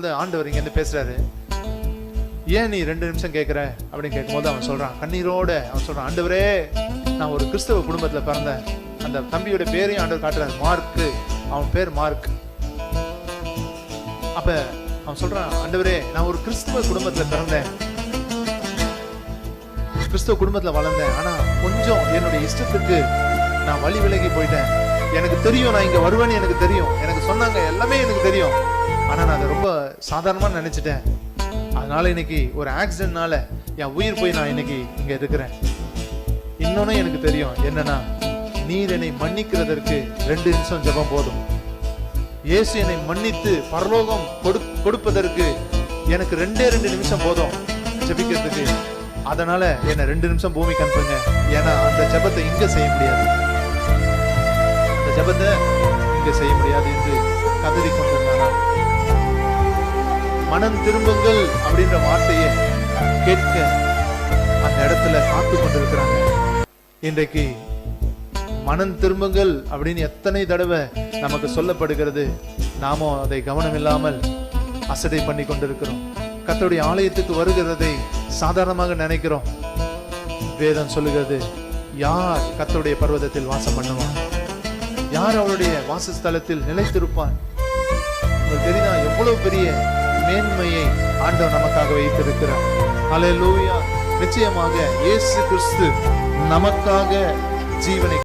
வந்து ஆண்டவர் இங்கேருந்து பேசுறாரு. ஏன் நீ ரெண்டு நிமிஷம் கேட்குற அப்படின்னு கேட்கும்போது அவன் சொல்கிறான் கண்ணீரோட. அவன் சொல்கிறான் ஆண்டவரே நான் ஒரு கிறிஸ்தவ குடும்பத்தில் பிறந்தேன். அந்த தம்பியோட பேரையும் ஆண்டவர் காட்டுறாரு மார்க்கு. அவன் பேர் மார்க். அப்ப அவன் சொல்கிறான் ஆண்டவரே நான் ஒரு கிறிஸ்தவ குடும்பத்தில் பிறந்தேன். கிறிஸ்தவ குடும்பத்தில் வளர்ந்தேன். ஆனால் கொஞ்சம் என்னுடைய இஷ்டத்துக்கு நான் வழி விலகி போயிட்டேன். எனக்கு தெரியும் நான் இங்கே வருவேன்னு எனக்கு தெரியும். எனக்கு சொன்னாங்க எல்லாமே எனக்கு தெரியும். ஆனால் நான் அதை ரொம்ப சாதாரணமாக நினச்சிட்டேன். அதனால் இன்னைக்கு ஒரு ஆக்சிடென்ட்னால என் உயிர் போய் நான் இன்னைக்கு இங்கே இருக்கிறேன். இன்னொன்று எனக்கு தெரியும். என்னன்னா நீர் என்னை மன்னிக்கிறதற்கு ரெண்டு நிமிஷம் ஜெபம் போதும். இயேசு என்னை மன்னித்து பரலோகம் கொடு கொடுப்பதற்கு எனக்கு ரெண்டே ரெண்டு நிமிஷம் போதும் ஜெபிக்கிறதுக்கு. அதனால என்னை ரெண்டு நிமிஷம் பூமிக்கு அனுப்புங்க. ஏன்னா அந்த ஜெபத்தை இங்க செய்ய முடியாது. அந்த ஜெபத்தை இங்க செய்ய முடியாது என்று கதறி கொண்டிருந்தானா? மனம் திரும்புங்கள் அப்படின்ற வார்த்தையை கேட்க அந்த இடத்துல காத்து கொண்டிருக்கிறாங்க. இன்றைக்கு மனம் திரும்புங்கள் அப்படின்னு எத்தனை தடவை நமக்கு சொல்லப்படுகிறது நாமும் அதை கவனம் இல்லாமல் அசடை பண்ணி கொண்டிருக்கிறோம். கத்தோடைய ஆலயத்துக்கு வருகிறதை சாதாரணமாக நினைக்கிறோம். வேதம் சொல்லுகிறது யார் கத்தோடைய பர்வதத்தில் வாசம் பண்ணுவான்? யார் அவருடைய வாசஸ்தலத்தில் நிலைத்திருப்பான்? உங்களுக்கு தெரியுதா? எவ்வளவு பெரிய மேன்மையை ஆண்டவர் நமக்காக வைத்திருக்கிறார். அல்லேலூயா நிச்சயமாக இயேசு கிறிஸ்து நமக்காக ஜீவனை